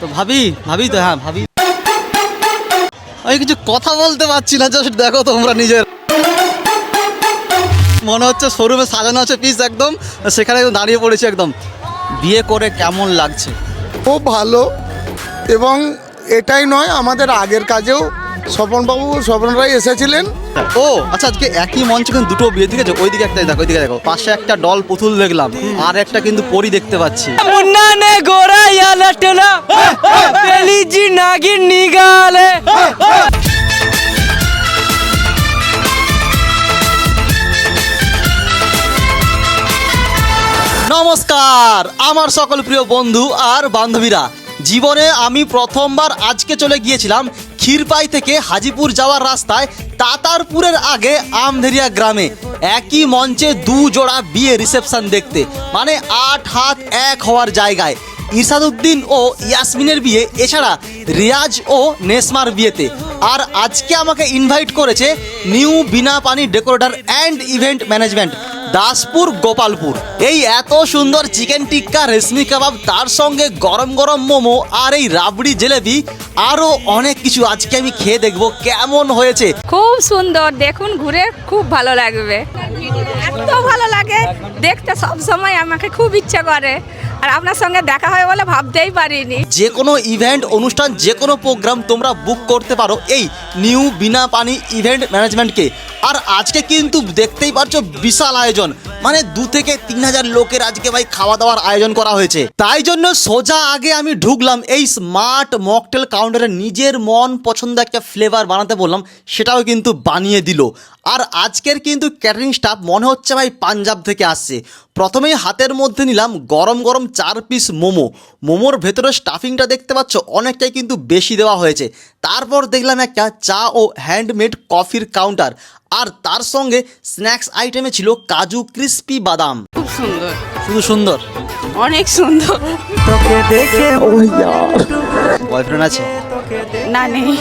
তো ভাবি ভাবি তো হ্যাঁ ভাবি। আমি কিছু কথা বলতে পারছি না জাস্ট দেখো তোমরা নিজের। মনে হচ্ছে শোরুমে সাজানো আছে পিস একদম সেখানে দাঁড়িয়ে পড়েছি একদম। বিয়ে করে কেমন লাগছে? খুব ভালো, এবং এটাই নয়, আমাদের আগের কাজেও স্বপনবাবু স্বপন রায় এসেছিলেন। ও আচ্ছা আজকে একই মঞ্চ কিন্তু দুটো বিয়ে ঠিক আছে ওইদিকে একটা দেখো ওইদিকে দেখো। পাশে একটা ডল পুতুল দেখলাম আর একটা কিন্তু পরি দেখতে পাচ্ছি। মুন্না নে গোরা ইয়ালাটেলা তেলিজি হ্যাঁ, হ্যাঁ, হ্যাঁ। নাগি নিগালে। নমস্কার আমার সকল প্রিয় বন্ধু আর বান্ধবীরা জীবনে আমি প্রথমবার আজকে চলে গিয়েছিলাম ক্ষীরপাই থেকে হাজিপুর যাওয়ার রাস্তায় তাতারপুরের আগে আমধেরিয়া গ্রামে একই মঞ্চে দু জোড়া বিয়ে রিসেপশন দেখতে মানে আট হাত এক হওয়ার জায়গায়। ইরশাদউদ্দিন ও ইয়াসমিনের বিয়ে, এছাড়া রিয়াজ ও নেসমার বিয়েতে। আর আজকে আমাকে ইনভাইট করেছে new Bina Pani decorator and event management Daspur, Gopalpur. এই এত সুন্দর চিকেন টিক্কা রেশমি কাবাব, তার সঙ্গে গরম গরম মোমো আর এই রাবড়ি জিলেবি আরও অনেক কিছু আজকে আমি খেয়ে দেখব। কেমন হয়েছে? খুব সুন্দর, দেখুন, ঘুরে খুব ভালো লাগবে। এত ভালো লাগে, দেখতে সব সময় আমাকে খুব ইচ্ছা করে। আর আপনার সঙ্গে দেখা হয় বলে ভাবতেই পারিনি। যে কোনো ইভেন্ট অনুষ্ঠান, যে কোনো প্রোগ্রাম তোমরা বুক করতে পারো এই নিউ বিনা পানি ইভেন্ট ম্যানেজমেন্টকে আর আজকে কিন্তু দেখতেই পারছ বিশাল আয়োজন। মানে দু থেকে তিন হাজার লোকের আজকে ভাই খাওয়া দাওয়ার আয়োজন করা হয়েছে। তাই জন্য সোজা আগে আমি ঢুকলাম এই স্মার্ট মকটেল কাউন্টারে নিজের মন পছন্দ একটা ফ্লেভার বানাতে বললাম, সেটাও কিন্তু বানিয়ে দিল। আর আজকের কিন্তু ক্যাটারিং স্টাফ মনে হচ্ছে ভাই পাঞ্জাব থেকে আসছে। প্রথমেই হাতের মধ্যে নিলাম গরম গরম চার পিস মোমো। মোমোর ভেতরে স্টাফিংটা দেখতে পাচ্ছ, অনেকটাই কিন্তু বেশি দেওয়া হয়েছে। তারপর দেখলাম একটা চা ও হ্যান্ডমেড কফির কাউন্টার আর তার সঙ্গে স্ন্যাক্স আইটেমে ছিল কাজু ক্রিস্পি বাদাম। খুব সুন্দর। শুধু সুন্দর। অনেক সুন্দর। তোকে দেখে ও ইয়ার বয়ফ্রেন্ড আছে? না নেই।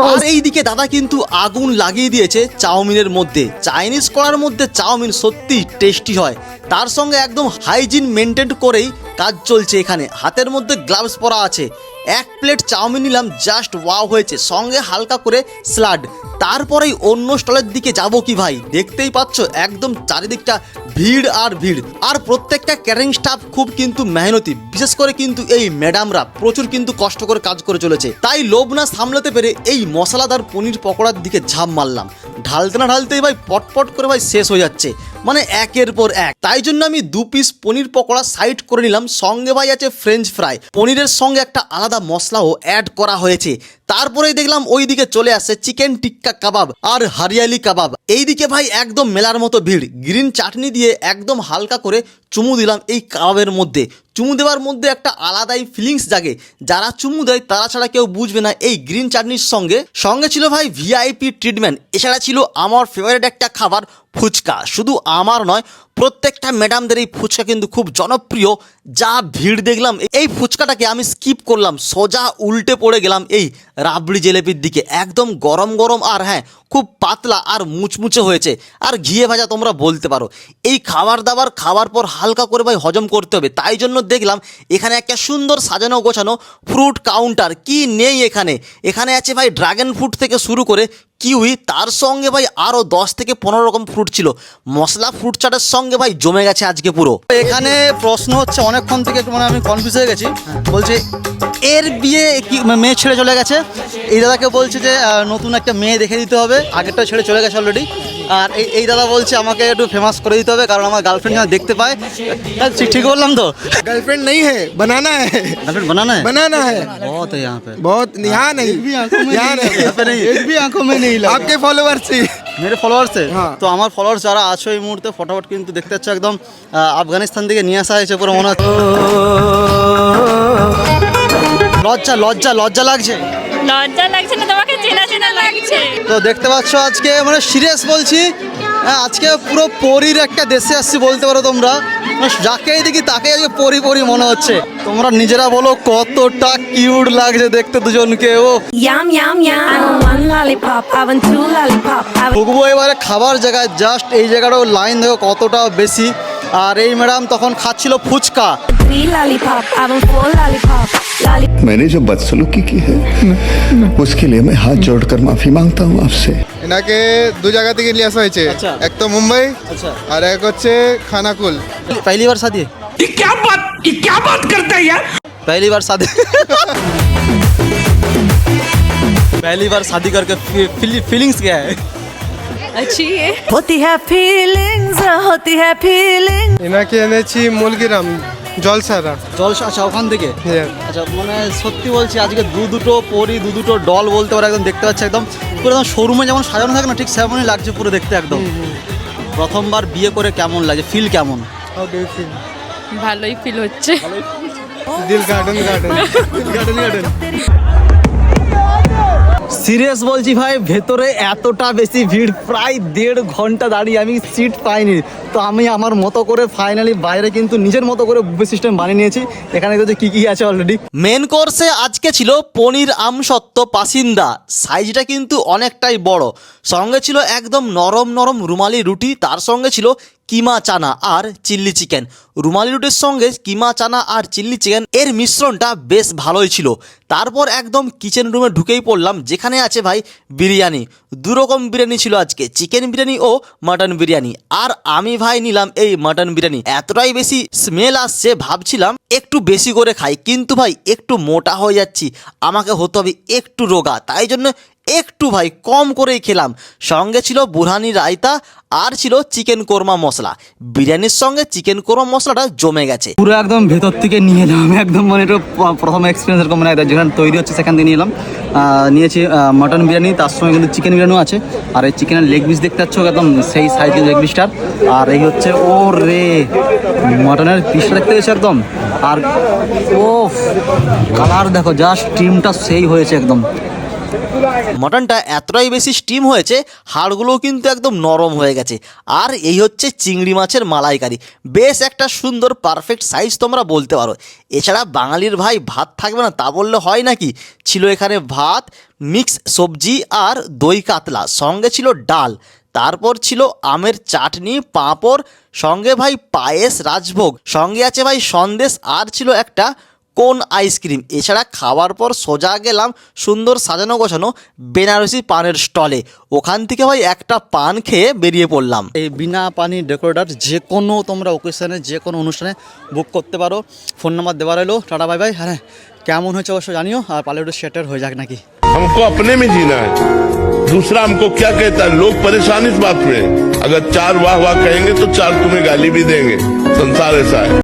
আর এইদিকে দাদা কিন্তু আগুন লাগিয়ে দিয়েছে চাউমিনের মধ্যে। চাইনিজ করার মধ্যে চাউমিন সত্যি টেস্টি হয়। তার সঙ্গে একদম হাইজিন মেনটেন করেই কাজ চলছে এখানে। হাতের মধ্যে গ্লাভস পরা আছে। এক প্লেট চাউমিন নিলাম জাস্ট ওয়াও হয়েছে। সঙ্গে হালকা করে স্লাড তারপরেই অন্য স্টলের দিকে যাব কি ভাই? দেখতেই পাচ্ছ, একদম চারিদিকটা ভিড় আর ভিড়। আর প্রত্যেকটা ক্যাটারিং স্টাফ খুব কিন্তু মেহনতি। বিশেষ করে কিন্তু এই ম্যাডামরা প্রচুর কিন্তু কষ্ট করে কাজ করে চলেছে। তাই লোভ না সামলাতে পেরে এই মশলাদার পনির পকোড়ার দিকে ঝাঁপ মারলাম। ঢালতে না ঢালতেই ভাই পটপট করে ভাই শেষ হয়ে যাচ্ছে। মানে একের পর এক। তাই জন্য আমি দু পিস পনির পকোড়া সাইড করে নিলাম সঙ্গে ভাই আছে ফ্রেঞ্চ ফ্রাই পনিরের সঙ্গে একটা আলাদা মশলাও অ্যাড করা হয়েছে। তারপরেই দেখলাম ওইদিকে চলে আসে চিকেন টিক্কা কাবাব আর হারিয়ালি কাবাব। এইদিকে ভাই একদম মেলার মতো ভিড়। গ্রিন চাটনি দিয়ে একদম হালকা করে চুমু দিলাম এই কাবাবের মধ্যে। চুমু দেওয়ার মধ্যে একটা আলাদাই ফিলিংস জাগে। যারা চুমু দেয় তারা ছাড়া কেউ বুঝবে না এই গ্রিন চাটনির সঙ্গে। সঙ্গে ছিল ভাই ভিআইপি ট্রিটমেন্ট এছাড়া ছিল আমার ফেভারিট একটা খাবার ফুচকা। শুধু আমার নয়, প্রত্যেকটা ম্যাডামদের এই ফুচকা কিন্তু খুব জনপ্রিয়। যা ভিড় দেখলাম, এই ফুচকাটাকে আমি স্কিপ করলাম। সোজা উল্টে পড়ে গেলাম এই রাবড়ি জিলেপির দিকে। একদম গরম গরম আর হ্যাঁ খুব পাতলা আর মুচমুচে হয়েছে। আর ঘিয়ে ভাজা তোমরা বলতে পারো। এই খাবার দাবার খাওয়ার পর হালকা করে ভাই হজম করতে হবে। তাই জন্য দেখলাম এখানে একটা সুন্দর সাজানো গোছানো ফ্রুট কাউন্টার কি নেই এখানে? এখানে আছে ভাই ড্রাগন ফ্রুট থেকে শুরু করে কিউই তার সঙ্গে ভাই আরও দশ থেকে পনেরো রকম ফ্রুট ছিল। মশলা ফ্রুট চাটের সঙ্গে ভাই জমে গেছে আজকে পুরো। এখানে প্রশ্ন হচ্ছে অনেকক্ষণ থেকে মানে আমি কনফিউজ হয়ে গেছি। বলছে এর বিয়ে কি মানে মেয়ে ছেড়ে চলে গেছে এই দাদাকে বলছে যে আহ, নতুন একটা মেয়ে দেখে দিতে হবে আগেরটা ছেড়ে চলে গেছে অলরেডি আর এই এই দাদা বলছে আমাকে একটু ফেমাস করে দিতে হবে কারণ আমার গার্লফ্রেন্ড যেন দেখতে পায় হ্যাঁ, ঠিক ঠিক বললাম তো गर्लफ्रेंड नहीं है बनाना है গার্লফ্রেন্ড বানানা है बनाना है बहुत है यहाँ पे बहुत यहाँ नहीं यहाँ नहीं यहाँ पे नहीं एक भी आंखों में नहीं लगा आपके फॉलोअर्स से মেরে ফলোয়ার্স হ্যাঁ। তো আমার ফলোয়ার্স যারা আছো এই মুহূর্তে ফটোফট কিন্তু দেখতে পাচ্ছ একদম আহ, আফগানিস্তান থেকে নিয়ে আসা হয়েছে পুরো মনে হচ্ছে লজ্জা লজ্জা লজ্জা লাগছে? লজ্জা লাগছে না তোমাকে চেনা চেনা লাগছে। তো দেখতে পাচ্ছ আজকে মানে সিরিয়াস বলছি হ্যাঁ, আজকে পুরো পরীর একটা দেশে আসছি বলতে পারো তোমরা। মানে যাকেই দেখি তাকে আজকে পরি পরি মনে হচ্ছে। তোমরা নিজেরা বলো কতটা কিউট লাগছে দেখতে দুজনকে ও। এবারে খাবার জায়গায় জাস্ট এই জায়গাটাও লাইন দেখো কতটা বেশি। আর এই ম্যাডাম তখন খাচ্ছিল fuchka Three lollipop, I want four lollipop. Lollipop. मैंने जो बदसलूकी की है उसके लिए मैं हाथ जोड़कर माफी मांगता हूँ आपसे এনাকে দু জায়গা থেকে নিয়ে আসা হয়েছে আচ্ছা। এক তো মুম্বাই আচ্ছা আর এক হচ্ছে খানাকুল पहली बार शादी ये क्या बात ये क्या बात करता है यार पहली बार शादी पहली बार शादी करके फीलिंग्स क्या है अच्छी है होती है feelings, होती है feelings. এনাকে এনেছি মুলগিরাম জলসারা জল আচ্ছা ওখান থেকে আচ্ছা মানে সত্যি বলছি আজকে দু দুটো পরি দু দুটো ডল বলতে পারে একদম দেখতে পাচ্ছি একদম পুরো একদম শোরুমে যেমন সাজানো থাকে না ঠিক সেমনই লাগছে পুরো দেখতে একদম প্রথমবার বিয়ে করে কেমন লাগে ফিল কেমন ভালোই ফিল হচ্ছে দিল গার্ডেন গার্ডেন serious বলছি ভাই, ভেতরে এতটা বেশি ভিড়, প্রায় দেড় ঘণ্টা দাঁড়িয়ে আমি সিট পাইনি। তো আমি আমার মতো করে ফাইনালি বাইরে কিন্তু নিজের মতো করে বুফে সিস্টেম বানিয়ে নিয়েছি। এখানে কিন্তু কি কি আছে অলরেডি মেন কোর্সে আজকে ছিল পনির আমসত্ত্ব পাসিন্দা। সাইজটা কিন্তু অনেকটাই বড়। সঙ্গে ছিল একদম নরম নরম রুমালি রুটি, তার সঙ্গে ছিল কিমা চানা আর চিল্লি চিকেন। রুমালি রুটির সঙ্গে কিমা চানা আর চিল্লি চিকেন এর মিশ্রণটা বেশ ভালোই ছিল। তারপর একদম কিচেন রুমে ঢুকেই পড়লাম, যেখানে আছে ভাই বিরিয়ানি। দু রকম বিরিয়ানি ছিল আজকে, চিকেন বিরিয়ানি ও মাটন বিরিয়ানি। আর আমি ভাই নিলাম এই মাটন বিরিয়ানি। এতটাই বেশি স্মেল আসছে, ভাবছিলাম একটু বেশি করে খাই, কিন্তু ভাই একটু মোটা হয়ে যাচ্ছি। আমাকে হতে হবে একটু রোগা, তাই জন্য একটু ভাই কম করেই খেলাম। সঙ্গে ছিল বুরহানি রায়তা, আর ছিল চিকেন কোরমা মশলা। বিরিয়ানির সঙ্গে চিকেন কোরমা মশলাটা জমে গেছে। পুরো একদম ভেতর থেকে নিয়ে এলাম। একদম মানে এটা প্রথম এক্সপিরিয়েন্স এরকম মানে যেখানে তৈরি হচ্ছে সেখান থেকে নিয়ে এলাম। নিয়েছি মাটন বিরিয়ানি, তার সঙ্গে কিন্তু চিকেন বিরিয়ানিও আছে। আর এই চিকেনের লেগ পিস দেখতে পাচ্ছ একদম সেই সাইজের লেগ পিসটার আর এই হচ্ছে, ও রে মাটনের পিসটা দেখতে পেয়েছ একদম? আর ও কালার দেখো জাস্ট টিমটা সেই হয়েছে একদম। মটনটা এতটাই বেশি স্টিম হয়েছে, হাড়গুলোও কিন্তু একদম নরম হয়ে গেছে। আর এই হচ্ছে চিংড়ি মাছের মালাইকারি। বেশ একটা সুন্দর পারফেক্ট সাইজ তোমরা বলতে পারো। এছাড়া বাঙালির ভাই ভাত থাকবে না তা বললে হয় নাকি? ছিল এখানে ভাত মিক্স সবজি আর দই কাতলা, সঙ্গে ছিল ডাল। তারপর ছিল আমের চাটনি, পাঁপড়, সঙ্গে ভাই পায়েস, রাজভোগ। সঙ্গে আছে ভাই সন্দেশ, আর ছিল একটা কোন আইসক্রিম এছাড়া খাওয়ার পর সোজা গেলাম সুন্দর সাজানো গোছানো বেনারসি পানের স্টলে ওখান থেকে ভাই একটা পান খেয়ে বেরিয়ে পড়লাম এই বিনা পানি ডেকোরেটার যে কোনো তোমরা ওকেশনে যে কোনো অনুষ্ঠানে বুক করতে পারো ফোন নাম্বার দেওয়া রইলো টাটা বাই বাই হ্যাঁ কেমন হয়েছে অবশ্য জানিও আর পালে একটু সেটার হয়ে যাক নাকি हमको अपने में जीना है दूसरा हमको क्या कहता है लोग परेशान इस बात में अगर चार वाह वाह कहेंगे तो चार तुम्हें गाली भी देंगे संसार ऐसा है